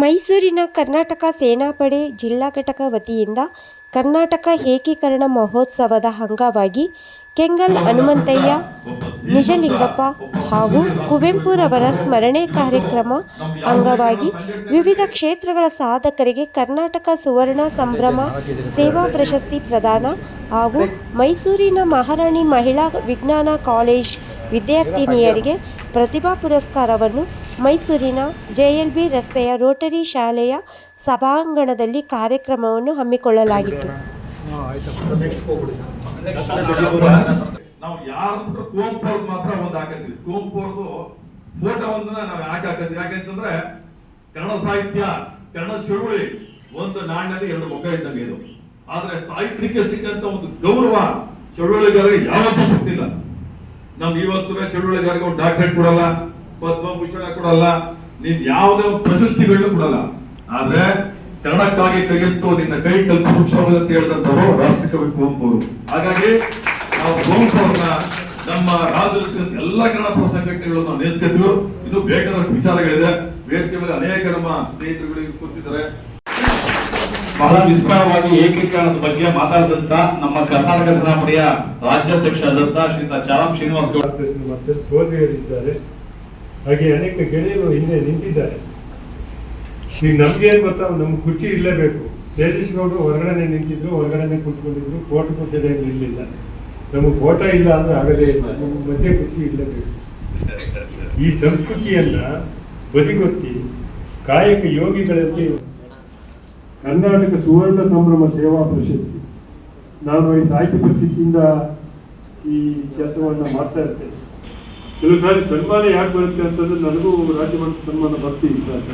ಮೈಸೂರಿನ ಕರ್ನಾಟಕ ಸೇನಾಪಡೆ ಜಿಲ್ಲಾ ಘಟಕ ವತಿಯಿಂದ ಕರ್ನಾಟಕ ಏಕೀಕರಣ ಮಹೋತ್ಸವದ ಅಂಗವಾಗಿ ಕೆಂಗಲ್ ಹನುಮಂತಯ್ಯ, ನಿಜಲಿಂಗಪ್ಪ ಹಾಗೂ ಕುವೆಂಪುರವರ ಸ್ಮರಣೆ ಕಾರ್ಯಕ್ರಮ ಅಂಗವಾಗಿ ವಿವಿಧ ಕ್ಷೇತ್ರಗಳ ಸಾಧಕರಿಗೆ ಕರ್ನಾಟಕ ಸುವರ್ಣ ಸಂಭ್ರಮ, ಸೇವಾ ಪ್ರಶಸ್ತಿ ಪ್ರದಾನ ಹಾಗೂ ಮೈಸೂರಿನ ಮಹಾರಾಣಿ ಮಹಿಳಾ ವಿಜ್ಞಾನ ಕಾಲೇಜ್ ವಿದ್ಯಾರ್ಥಿನಿಯರಿಗೆ ಪ್ರತಿಭಾ ಪುರಸ್ಕಾರವನ್ನು ಮೈಸೂರಿನ ಜೆಎಲ್ಬಿ ರಸ್ತೆಯ ರೋಟರಿ ಶಾಲೆಯ ಸಭಾಂಗಣದಲ್ಲಿ ಕಾರ್ಯಕ್ರಮವನ್ನು ಹಮ್ಮಿಕೊಳ್ಳಲಾಗಿತ್ತು. ನಾವು ಯಾರು ಕುವೆಂಪು ಮಾತ್ರ ಒಂದು ಹಾಕತ್ತೀವಿ. ಕುವೆಂಪು ಅವ್ರದ್ದು ಫೋಟೋವನ್ನ ನಾವು ಯಾಕೆ ಹಾಕತ್ತೀವಿ. ಯಾಕೆಂತಂದ್ರೆ ಕನ್ನಡ ಸಾಹಿತ್ಯ, ಕನ್ನಡ ಚಳುವಳಿ ಒಂದು ನಾಣ್ಯದ ಎರಡು ಮೊಗ್ಗ ಇದ್ದಂಗೆ ಇದು. ಆದ್ರೆ ಸಾಹಿತ್ಯಕ್ಕೆ ಸಿಕ್ಕಂತ ಒಂದು ಗೌರವ ಚಳುವಳಿಗಾರರಿಗೆ ಯಾವತ್ತೂ ಸಿಗ್ತಿಲ್ಲ. ನಮ್ಗೆ ಇವತ್ತು ಚಳುವಳಿಗಾರರಿಗೆ ಒಂದು ಡಾಕ್ಟರೇಟ್ ಕೊಡಲ್ಲ. ಪದ್ಮಭೂಷಣ ಕೊಡಲ್ಲ, ನೀನ್ ಯಾವುದೇ ಪ್ರಶಸ್ತಿಗಳನ್ನು ಕೊಡಲ್ಲ. ಆದ್ರೆ ಕನ್ನಡಕ್ಕಾಗಿ ಕೈಗೆತ್ತು ನಿನ್ನ ಕೈ ಕಲ್ಪ ವೃಕ್ಷವಾಗದಂತ ಹೇಳಿದಂತವರು ರಾಷ್ಟ್ರಕವಿ ಕುವೆಂಪು ಹಾಗಾಗಿ ನಾವು ಕುವೆಂಪು ನಮ್ಮ ರಾಜ್ಯದ ಎಲ್ಲ ಕನ್ನಡ ಪರ ಸಂಘಟನೆಗಳು ನಾವು ನೇಮಿಸ್ಕೊತೀವಿ. ಇದು ಬೇಕಾದಷ್ಟು ವಿಚಾರಗಳಿದೆ. ವೇದಿಕೆ ಮೇಲೆ ಅನೇಕ ನಮ್ಮ ಸ್ನೇಹಿತರುಗಳಿಗೆ ಕೂತಿದ್ದಾರೆ. ಬಹಳ ವಿಸ್ತಾರವಾಗಿ ಏಕೀಕರಣದ ಬಗ್ಗೆ ಮಾತಾಡಿದಂತ ನಮ್ಮ ಕರ್ನಾಟಕ ಸೇನಾಪಡೆಯ ರಾಜ್ಯಾಧ್ಯಕ್ಷ ದತ್ತ ಶ್ರೀ ಚಾಲಂ ಶ್ರೀನಿವಾಸ್ ಗೌಡ. ಸೋದರಿಯರಿದ್ದಾರೆ. ಹಾಗೆ ಅನೇಕ ಗೆಳೆಯರು ಹಿಂದೆ ನಿಂತಿದ್ದಾರೆ. ಈಗ ನಮ್ಗೆ ಏನು ಗೊತ್ತಾ? ನಮ್ಗೆ ಕುರ್ಚಿ ಇರಲೇಬೇಕು. ತೇಜಸ್ ಗೌಡರು ಹೊರಗಡೆ ನಿಂತಿದ್ರು ಹೊರಗಡೆ ಕುತ್ಕೊಂಡಿದ್ರು. ಫೋಟೋ ಸರಿಯಾಗಿ ಇರಲಿಲ್ಲ ನಮಗೆ ಫೋಟೋ ಇಲ್ಲ ಅಂದ್ರೆ ಆಗದೇ ಇಲ್ಲ. ನಮ್ಮ ಮಧ್ಯೆ ಕುರ್ಚಿ ಇರಲೇಬೇಕು. ಈ ಸಂಸ್ಕೃತಿಯನ್ನ ಬದಿಗೊತ್ತಿ ಕಾಯಕ ಯೋಗಿಗಳಲ್ಲಿ ಕರ್ನಾಟಕ ಸುವರ್ಣ ಸಂಭ್ರಮ ಸೇವಾ ಪ್ರಶಸ್ತಿ. ನಾನು ಈ ಸಾಹಿತ್ಯ ಪ್ರಶಸ್ತಿಯಿಂದ ಈ ಕೆಲಸವನ್ನ ಮಾಡ್ತಾ ಇರ್ತೇನೆ. ಕೆಲವು ಸಾರಿ ಸನ್ಮಾನ ಯಾಕೆ ಬರುತ್ತೆ ಅಂತಂದ್ರೆ ನನಗೂ ರಾಜ್ಯ ಮಟ್ಟದ ಸನ್ಮಾನ ಬರ್ತೀವಿ ಸರ್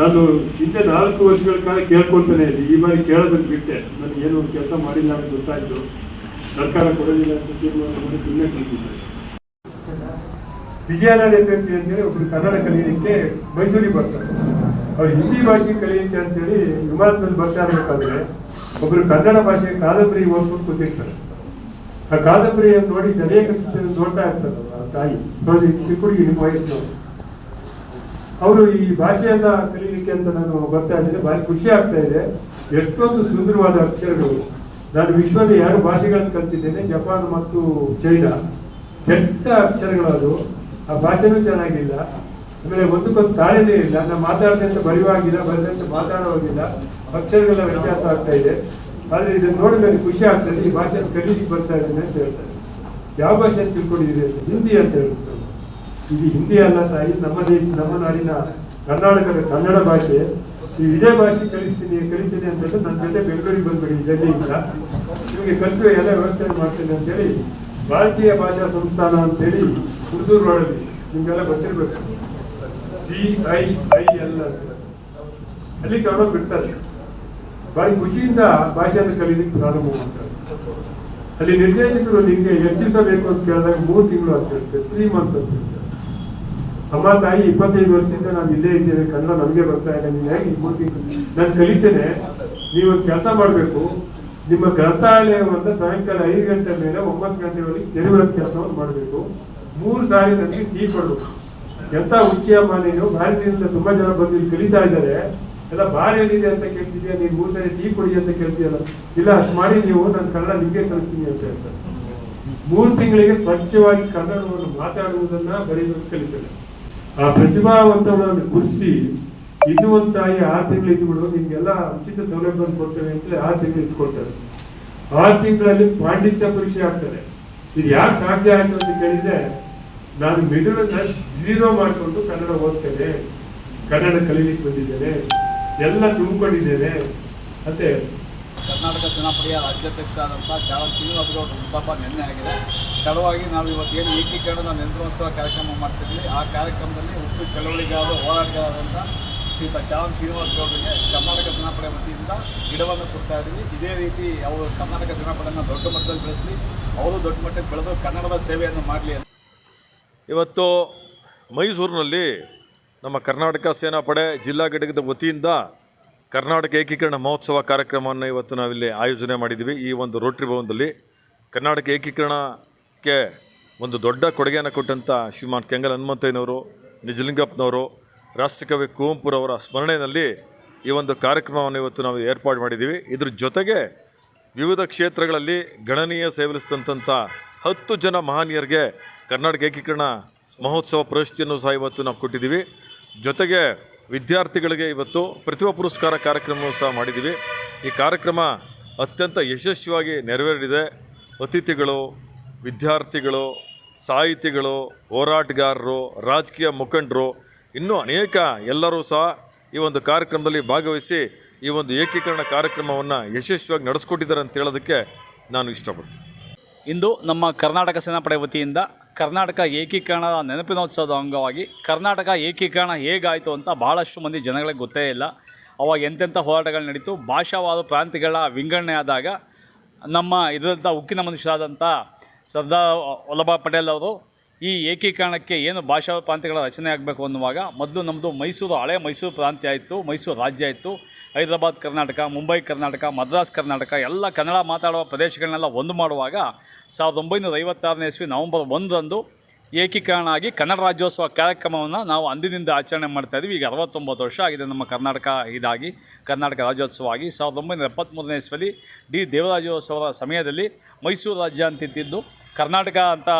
ನಾನು ಹಿಂದೆ ನಾಲ್ಕು ವರ್ಷಗಳ ಕಾಲ ಕೇಳ್ಕೊಳ್ತಾನೆ ಈ ಬಾರಿ ಕೇಳೋದಕ್ಕೆ ಬಿಟ್ಟೆ. ನನಗೆ ಏನು ಕೆಲಸ ಮಾಡಿಲ್ಲ ಅಂತ ಗೊತ್ತಾಯ್ತು. ಸರ್ಕಾರ ಕೊಡಲಿಲ್ಲ ಅಂತ ತೀರ್ಮಾನ ಮಾಡಿ ಸುಮ್ಮನೆ ಎಫ್ ಅಂತೇಳಿ ಒಬ್ರು ಕನ್ನಡ ಕಲಿಯಲಿಕ್ಕೆ ಮೈಸೂರಿಗೆ ಬರ್ತಾರೆ. ಅವ್ರು ಹಿಂದಿ ಭಾಷೆ ಕಲಿಯಲಿಕ್ಕೆ ಅಂತೇಳಿ ವಿಮಾನದಲ್ಲಿ ಬರ್ತಾ ಇರಬೇಕಾದ್ರೆ ಒಬ್ರು ಕನ್ನಡ ಭಾಷೆ ಕಾದಂಬರಿ ಓದ್ಕೊಂಡು ಕೂತಿರ್ತಾರೆ. ಆ ಕಾದಂಬರಿಯನ್ನು ನೋಡಿ ಅನೇಕ ನೋಡ್ತಾ ಇರ್ತಾರೆ. ತಾಯಿ. ನೋಡಿ ಚಿಕ್ಕುಡುಗಿ ವಯಸ್ಸು. ಅವರು ಈ ಭಾಷೆಯನ್ನ ಕಲೀಲಿಕ್ಕೆ ಅಂತ ನಾನು ಬರ್ತಾ ಇದ್ದೇನೆ. ಭಾರಿ ಖುಷಿ ಆಗ್ತಾ ಇದೆ. ಎಷ್ಟೊಂದು ಸುಂದರವಾದ ಅಕ್ಷರಗಳು. ನಾನು ವಿಶ್ವದ ಎರಡು ಭಾಷೆಗಳನ್ನು ಕಲ್ತಿದ್ದೇನೆ? ಜಪಾನ್ ಮತ್ತು ಚೈನಾ. ಕೆಟ್ಟ ಅಕ್ಷರಗಳದು. ಆ ಭಾಷೆನೂ ಚೆನ್ನಾಗಿಲ್ಲ. ಆಮೇಲೆ ಒಂದಕ್ಕೊಂದು ತಾಳೆನೇ ಇಲ್ಲ. ನಾನು ಅಂತ ಬರೆಯುವಾಗಿಲ್ಲ ಬರೆದಂತ ಮಾತಾಡುವಾಗಿಲ್ಲ. ಅಕ್ಷರಗಳ ವ್ಯತ್ಯಾಸ ಆಗ್ತಾ ಇದೆ. ಆದರೆ ಇದನ್ನು ನೋಡಿದ್ರೆ ಖುಷಿ ಆಗ್ತದೆ. ಈ ಭಾಷೆಯನ್ನು ಕಲೀಲಿಕ್ಕೆ ಬರ್ತಾ ಇದ್ದೇನೆ ಅಂತ ಹೇಳ್ತಾರೆ ಯಾವ ಭಾಷೆ ತಿಳ್ಕೊಂಡಿದ್ದೀರಿ ಹಿಂದಿ ಅಂತ ಹೇಳ್ತಾರೆ ಇದು ಹಿಂದಿ ಅಲ್ಲ ತಾಯಿ, ನಮ್ಮ ದೇಶ, ನಮ್ಮ ನಾಡಿನ ಕರ್ನಾಟಕದ ಕನ್ನಡ ಭಾಷೆ. ನೀವು ಇದೇ ಭಾಷೆ ಕಲಿಸ್ತೀನಿ ಕಲಿಸ್ತೀನಿ ಅಂತ ಹೇಳಿ ನನ್ನ ಜೊತೆ ಬೆಂಗಳೂರಿಗೆ ಬಂದ್ಬಿಡಿ ಜಲ್ಲಿಯಿಂದ ನಿಮಗೆ ಕಲಿಸುವ ಎಲ್ಲ ವ್ಯವಸ್ಥೆ ಮಾಡ್ತೇನೆ ಅಂತೇಳಿ ಭಾರತೀಯ ಭಾಷಾ ಸಂಸ್ಥಾನ ಅಂತೇಳಿ ಹುಡುಗರು ಒಳಗೆ ನಿಮ್ಗೆಲ್ಲ ಗೊತ್ತಿರ್ಬೇಕು. ಸಿ ಐ ಐ ಎಲ್ ಅಂತ. ಅಲ್ಲಿ ಕರ್ಕೊಂಡು ಬಿಡ್ತಾರೆ. ಭಾರಿ ಖುಷಿಯಿಂದ ಭಾಷೆಯನ್ನು ಕಲೀಲಿಕ್ಕೆ ಪ್ರಾರಂಭ ಮಾಡ್ತಾರೆ. ಅಲ್ಲಿ ನಿರ್ದೇಶಕರು ನಿಮಗೆ ಎಷ್ಟು ಅಂತ ಕೇಳಿದಾಗ ಮೂರು ತಿಂಗಳು ಅಂತ ಹೇಳ್ತಾರೆ. ತ್ರೀ ಮಂತ್ಸ್ ಅಂತ ಹೇಳ್ತಾರೆ. ಅಮ್ಮ ತಾಯಿ ಇಪ್ಪತ್ತೈದು ವರ್ಷದಿಂದ ನಾನು ಇಲ್ಲೇ ಇದ್ದೇನೆ, ಕನ್ನಡ ನಮಗೆ ಬರ್ತಾ ಇದೆ ನೀವು ಹೇಗೆ ಮೂರು ತಿಂಗಳು? ನಾನು ಕಲಿತೇನೆ, ನೀವು ಕೆಲಸ ಮಾಡಬೇಕು. ನಿಮ್ಮ ಗ್ರಂಥಾಲಯವನ್ನು ಸಾಯಂಕಾಲ ಐದು ಗಂಟೆ ಮೇಲೆ ಒಂಬತ್ತು ಗಂಟೆವರೆಗೆ ತೆರೆಯುವ ಕೆಲಸವನ್ನು ಮಾಡಬೇಕು. ಮೂರು ಸಾರಿ ನನಗೆ ಟೀ ಕೊಡಬೇಕು ಎಂತ ಉಚ್ಚಿಯ ನೀನು ಭಾರತದಿಂದ ತುಂಬಾ ಜನ ಬಂದು ಇಲ್ಲಿ ಕಲಿತಾ ಇದ್ದಾರೆ. ಎಲ್ಲ ಬಾರ್ ಎಲ್ಲಿದೆ ಅಂತ ಕೇಳ್ತಿದ್ಯಾ ನೀವು ಮೂರು ಸರಿ ಟೀ ಕೊಡಿ ಅಂತ ಕೇಳ್ತೀಯಲ್ಲ. ಇಲ್ಲ, ಅಷ್ಟು ಮಾಡಿ ನೀವು ನನ್ನ ಕನ್ನಡ ನಿಮಗೆ ಕಲಿಸ್ತೀನಿ ಅಂತ ಹೇಳ್ತಾರೆ. ಮೂರು ತಿಂಗಳಿಗೆ ಸ್ವಚ್ಛವಾಗಿ ಕನ್ನಡವನ್ನು ಮಾತಾಡುವುದನ್ನ ಬರೆಯುವುದನ್ನು ಕಲಿತಾರೆ ಆ ಪ್ರತಿಭಾವಂತವನ್ನು ಗುರಿಸಿ, ಇದು ತಾಯಿ ಆರು ತಿಂಗಳು ಇದ್ಬಿಡು ನಿಮ್ಗೆಲ್ಲ ಉಚಿತ ಸೌಲಭ್ಯವನ್ನು ಕೊಡ್ತೇವೆ ಅಂತ ಆರು ತಿಂಗಳು ಇಟ್ಕೊಳ್ತಾರೆ. ಆರು ತಿಂಗಳಲ್ಲಿ ಪಾಂಡಿತ್ಯ ಪರೀಕ್ಷೆ ಆಗ್ತದೆ. ಇದು ಯಾಕೆ ಸಾಧ್ಯ ಆಯ್ತು ಅಂತ ಕೇಳಿದ್ರೆ, ನಾನು ಮಿಡುಳನ್ನ ಜೀರೋ ಮಾಡಿಕೊಂಡು ಕನ್ನಡ ಓದ್ತೇನೆ. ಕನ್ನಡ ಕಲೀಲಿಕ್ಕೆ ಬಂದಿದ್ದೇನೆ. ಎಲ್ಲ ತಿಳ್ಕೊಂಡಿದ್ದೇನೆ. ಮತ್ತೆ ಕರ್ನಾಟಕ ಸೇನಾಪಡೆಯ ರಾಜ್ಯಾಧ್ಯಕ್ಷ ಆದಂಥ ಚಾವಲ್ ಶ್ರೀನಿವಾಸ ಗೌಡ ಹುಟ್ಟುಹಬ್ಬ ನಿನ್ನೆ ಆಗಿದೆ ತಡವಾಗಿ ನಾವು ಇವತ್ತು ಏನು ಏಕೀಕರಣದ ನೆನಪೋತ್ಸವ ಕಾರ್ಯಕ್ರಮ ಮಾಡ್ತಿದ್ವಿ ಆ ಕಾರ್ಯಕ್ರಮದಲ್ಲಿ ಹುಟ್ಟು ಚಳವಳಿಗಾದ ಹೋರಾಟಗಾರರಾದಂಥ ಶ್ರೀತ ಚಾವಲ್ ಶ್ರೀನಿವಾಸ ಗೌಡರಿಗೆ ಕರ್ನಾಟಕ ಸೇನಾಪಡೆ ವತಿಯಿಂದ ಗಿಡವನ್ನು ಕೊಡ್ತಾ ಇದ್ದೀವಿ. ಇದೇ ರೀತಿ ಅವರು ಕರ್ನಾಟಕ ಸೇನಾಪಡೆಯನ್ನು ದೊಡ್ಡ ಮಟ್ಟದಲ್ಲಿ ಬೆಳೆಸಲಿ ಅವರು ದೊಡ್ಡ ಮಟ್ಟಕ್ಕೆ ಬೆಳೆದು ಕನ್ನಡದ ಸೇವೆಯನ್ನು ಮಾಡಲಿ ಇವತ್ತು ಮೈಸೂರಿನಲ್ಲಿ ನಮ್ಮ ಕರ್ನಾಟಕ ಸೇನಾಪಡೆ ಜಿಲ್ಲಾ ಘಟಕದ ವತಿಯಿಂದ ಕರ್ನಾಟಕ ಏಕೀಕರಣ ಮಹೋತ್ಸವ ಕಾರ್ಯಕ್ರಮವನ್ನು ಇವತ್ತು ನಾವಿಲ್ಲಿ ಆಯೋಜನೆ ಮಾಡಿದ್ದೀವಿ. ಈ ಒಂದು ರೋಟ್ರಿ ಭವನದಲ್ಲಿ ಕರ್ನಾಟಕ ಏಕೀಕರಣಕ್ಕೆ ಒಂದು ದೊಡ್ಡ ಕೊಡುಗೆಯನ್ನು ಕೊಟ್ಟಂಥ ಶ್ರೀಮಾನ್ ಕೆಂಗಲ್ ಹನುಮಂತಯ್ಯನವರು, ನಿಜಲಿಂಗಪ್ಪನವರು, ರಾಷ್ಟ್ರಕವಿ ಕುವೆಂಪುರವರ ಸ್ಮರಣೆಯಲ್ಲಿ ಈ ಒಂದು ಕಾರ್ಯಕ್ರಮವನ್ನು ಇವತ್ತು ನಾವು ಏರ್ಪಾಡು ಮಾಡಿದ್ದೀವಿ. ಇದ್ರ ಜೊತೆಗೆ ವಿವಿಧ ಕ್ಷೇತ್ರಗಳಲ್ಲಿ ಗಣನೀಯ ಸೇವಲಿಸಿದಂಥ ಹತ್ತು ಜನ ಮಹನೀಯರಿಗೆ ಕರ್ನಾಟಕ ಏಕೀಕರಣ ಮಹೋತ್ಸವ ಪ್ರಶಸ್ತಿಯನ್ನು ಸಹ ಇವತ್ತು ನಾವು ಕೊಟ್ಟಿದ್ದೀವಿ. ಜೊತೆಗೆ ವಿದ್ಯಾರ್ಥಿಗಳಿಗೆ ಇವತ್ತು ಪ್ರತಿಭಾ ಪುರಸ್ಕಾರ ಕಾರ್ಯಕ್ರಮವನ್ನು ಸಹ ಮಾಡಿದ್ದೀವಿ. ಈ ಕಾರ್ಯಕ್ರಮ ಅತ್ಯಂತ ಯಶಸ್ವಿಯಾಗಿ ನೆರವೇರಿದೆ. ಅತಿಥಿಗಳು, ವಿದ್ಯಾರ್ಥಿಗಳು, ಸಾಹಿತಿಗಳು, ಹೋರಾಟಗಾರರು, ರಾಜಕೀಯ ಮುಖಂಡರು, ಇನ್ನೂ ಅನೇಕ ಎಲ್ಲರೂ ಸಹ ಈ ಒಂದು ಕಾರ್ಯಕ್ರಮದಲ್ಲಿ ಭಾಗವಹಿಸಿ ಈ ಒಂದು ಏಕೀಕರಣ ಕಾರ್ಯಕ್ರಮವನ್ನು ಯಶಸ್ವಿಯಾಗಿ ನಡೆಸ್ಕೊಟ್ಟಿದ್ದಾರೆ ಅಂತ ಹೇಳೋದಕ್ಕೆ ನಾನು ಇಷ್ಟಪಡ್ತೀನಿ. ಇಂದು ನಮ್ಮ ಕರ್ನಾಟಕ ಸೇನಾಪಡೆ ವತಿಯಿಂದ ಕರ್ನಾಟಕ ಏಕೀಕರಣದ ನೆನಪಿನೋತ್ಸವದ ಅಂಗವಾಗಿ ಕರ್ನಾಟಕ ಏಕೀಕರಣ ಹೇಗಾಯಿತು ಅಂತ ಬಹಳಷ್ಟು ಮಂದಿ ಜನಗಳಿಗೆ ಗೊತ್ತೇ ಇಲ್ಲ. ಅವಾಗ ಎಂತೆಂಥ ಹೋರಾಟಗಳು ನಡೀತು. ಭಾಷಾವಾದ ಪ್ರಾಂತ್ಯಗಳ ವಿಂಗಡಣೆ ಆದಾಗ ನಮ್ಮ ಇದರಂಥ ಉಕ್ಕಿನ ಮನುಷ್ಯರಾದಂಥ ಸರ್ದಾರ್ ವಲ್ಲಭಾಯ್ ಪಟೇಲ್ ಅವರು ಈ ಏಕೀಕರಣಕ್ಕೆ ಏನು ಭಾಷಾ ಪ್ರಾಂತ್ಯಗಳ ರಚನೆ ಆಗಬೇಕು ಅನ್ನುವಾಗ ಮೊದಲು ನಮ್ಮದು ಮೈಸೂರು ಹಳೆ ಮೈಸೂರು ಪ್ರಾಂತ್ಯ ಇತ್ತು ಮೈಸೂರು ರಾಜ್ಯ ಇತ್ತು ಹೈದರಾಬಾದ್, ಕರ್ನಾಟಕ, ಮುಂಬೈ, ಕರ್ನಾಟಕ, ಮದ್ರಾಸ್, ಕರ್ನಾಟಕ, ಎಲ್ಲ ಕನ್ನಡ ಮಾತಾಡುವ ಪ್ರದೇಶಗಳನ್ನೆಲ್ಲ ಒಂದು ಮಾಡುವಾಗ ಸಾವಿರದ ಒಂಬೈನೂರ ಐವತ್ತಾರನೇ ಇಸ್ವಿ ನವಂಬರ್ ಒಂದರಂದು ಏಕೀಕರಣ ಆಗಿ ಕನ್ನಡ ರಾಜ್ಯೋತ್ಸವ ಕಾರ್ಯಕ್ರಮವನ್ನು ನಾವು ಅಂದಿನಿಂದ ಆಚರಣೆ ಮಾಡ್ತಾ ಇದ್ದೀವಿ. ಈಗ ಅರವತ್ತೊಂಬತ್ತು ವರ್ಷ ಆಗಿದೆ ನಮ್ಮ ಕರ್ನಾಟಕ ಇದಾಗಿ, ಕರ್ನಾಟಕ ರಾಜ್ಯೋತ್ಸವ ಆಗಿ. ಸಾವಿರದ ಒಂಬೈನೂರ ಎಪ್ಪತ್ತ್ಮೂರನೇ ಇಸ್ವಲ್ಲಿ ಡಿ ದೇವರಾಜೋತ್ಸವದ ಸಮಯದಲ್ಲಿ ಮೈಸೂರು ರಾಜ್ಯ ಅಂತಿದ್ದು ಕರ್ನಾಟಕ ಅಂತ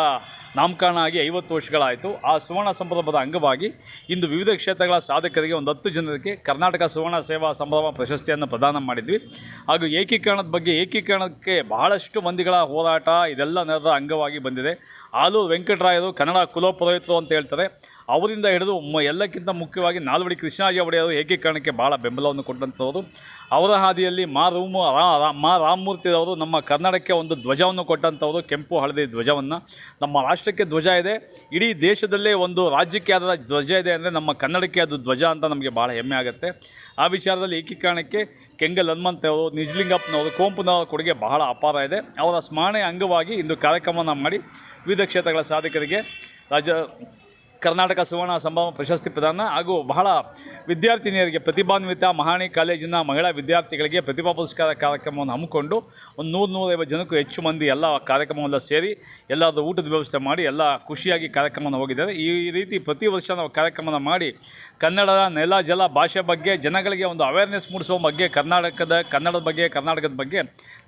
ನಾಮಕರಣ ಆಗಿ ಐವತ್ತು ವರ್ಷಗಳಾಯಿತು. ಆ ಸುವರ್ಣ ಸಂಭ್ರಮದ ಅಂಗವಾಗಿ ಇಂದು ವಿವಿಧ ಕ್ಷೇತ್ರಗಳ ಸಾಧಕರಿಗೆ ಒಂದು ಹತ್ತು ಜನರಿಗೆ ಕರ್ನಾಟಕ ಸುವರ್ಣ ಸೇವಾ ಸಂಭ್ರಮ ಪ್ರಶಸ್ತಿಯನ್ನು ಪ್ರದಾನ ಮಾಡಿದ್ವಿ. ಹಾಗೂ ಏಕೀಕರಣದ ಬಗ್ಗೆ ಏಕೀಕರಣಕ್ಕೆ ಬಹಳಷ್ಟು ಮಂದಿಗಳ ಹೋರಾಟ ಇದೆಲ್ಲ ನಡೆದ ಅಂಗವಾಗಿ ಬಂದಿದೆ. ಆಲೂರು ವೆಂಕಟರಾಯರು ಕನ್ನಡ ಕುಲಪುರೋಹಿತರು ಅಂತ ಹೇಳ್ತಾರೆ. ಅವರಿಂದ ಹಿಡಿದು ಎಲ್ಲಕ್ಕಿಂತ ಮುಖ್ಯವಾಗಿ ನಾಲ್ವಡಿ ಕೃಷ್ಣಾಜಿ ಒಡೆಯರು ಏಕೀಕರಣಕ್ಕೆ ಭಾಳ ಬೆಂಬಲವನ್ನು ಕೊಟ್ಟಂಥವರು. ಅವರ ಹಾದಿಯಲ್ಲಿ ಮಾ ರೂಮು ಮಾ ರಾಮಮೂರ್ತಿರವರು ನಮ್ಮ ಕನ್ನಡಕ್ಕೆ ಒಂದು ಧ್ವಜವನ್ನು ಕೊಟ್ಟಂಥವರು, ಕೆಂಪು ಹಳದಿ ಧ್ವಜವನ್ನು. ನಮ್ಮ ರಾಷ್ಟ್ರಕ್ಕೆ ಧ್ವಜ ಇದೆ. ಇಡೀ ದೇಶದಲ್ಲೇ ಒಂದು ರಾಜ್ಯಕ್ಕೆ ಅದರ ಧ್ವಜ ಇದೆ ಅಂದರೆ ನಮ್ಮ ಕನ್ನಡಕ್ಕೆ ಅದು ಧ್ವಜ ಅಂತ ನಮಗೆ ಭಾಳ ಹೆಮ್ಮೆ ಆಗುತ್ತೆ. ಆ ವಿಚಾರದಲ್ಲಿ ಏಕೀಕರಣಕ್ಕೆ ಕೆಂಗಲ್ ಹನುಮಂತವರು ನಿಜಲಿಂಗಪ್ಪನವರು ಕೋಂಪುನವರ ಕೊಡುಗೆ ಬಹಳ ಅಪಾರ ಇದೆ. ಅವರ ಸ್ಮರಣೆ ಅಂಗವಾಗಿ ಇಂದು ಕಾರ್ಯಕ್ರಮವನ್ನು ಮಾಡಿ ವಿವಿಧ ಕ್ಷೇತ್ರಗಳ ಸಾಧಕರಿಗೆ ರಾಜ್ಯ ಕರ್ನಾಟಕ ಸುವರ್ಣ ಸಂಭ್ರಮ ಪ್ರಶಸ್ತಿ ಪ್ರದಾನ ಹಾಗೂ ಬಹಳ ವಿದ್ಯಾರ್ಥಿನಿಯರಿಗೆ ಪ್ರತಿಭಾನ್ವಿತ ಮಹಾಣಿ ಕಾಲೇಜಿನ ಮಹಿಳಾ ವಿದ್ಯಾರ್ಥಿಗಳಿಗೆ ಪ್ರತಿಭಾ ಪುರಸ್ಕಾರ ಕಾರ್ಯಕ್ರಮವನ್ನು ಹಮ್ಮಿಕೊಂಡು ಒಂದು ನೂರು ನೂರೈವತ್ತು ಜನಕ್ಕೂ ಹೆಚ್ಚು ಮಂದಿ ಎಲ್ಲ ಕಾರ್ಯಕ್ರಮವೆಲ್ಲ ಸೇರಿ ಎಲ್ಲಾದರೂ ಊಟದ ವ್ಯವಸ್ಥೆ ಮಾಡಿ ಎಲ್ಲ ಖುಷಿಯಾಗಿ ಕಾರ್ಯಕ್ರಮವನ್ನು ಹೋಗಿದ್ದಾರೆ. ಈ ರೀತಿ ಪ್ರತಿ ವರ್ಷ ನಾವು ಕಾರ್ಯಕ್ರಮನ ಮಾಡಿ ಕನ್ನಡದ ನೆಲ, ಜಲ, ಭಾಷೆ ಬಗ್ಗೆ ಜನಗಳಿಗೆ ಒಂದು ಅವೇರ್ನೆಸ್ ಮೂಡಿಸುವ ಬಗ್ಗೆ, ಕರ್ನಾಟಕದ ಕನ್ನಡದ ಬಗ್ಗೆ, ಕರ್ನಾಟಕದ ಬಗ್ಗೆ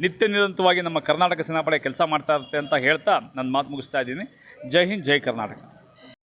ನಿತ್ಯ ನಿರಂತರವಾಗಿ ನಮ್ಮ ಕರ್ನಾಟಕ ಸೇನಾಪಡೆ ಕೆಲಸ ಮಾಡ್ತಾ ಇರುತ್ತೆ ಅಂತ ಹೇಳ್ತಾ ನನ್ನ ಮಾತು ಮುಗಿಸ್ತಾ ಇದ್ದೀನಿ. ಜೈ ಹಿಂದ್, ಜೈ ಕರ್ನಾಟಕ.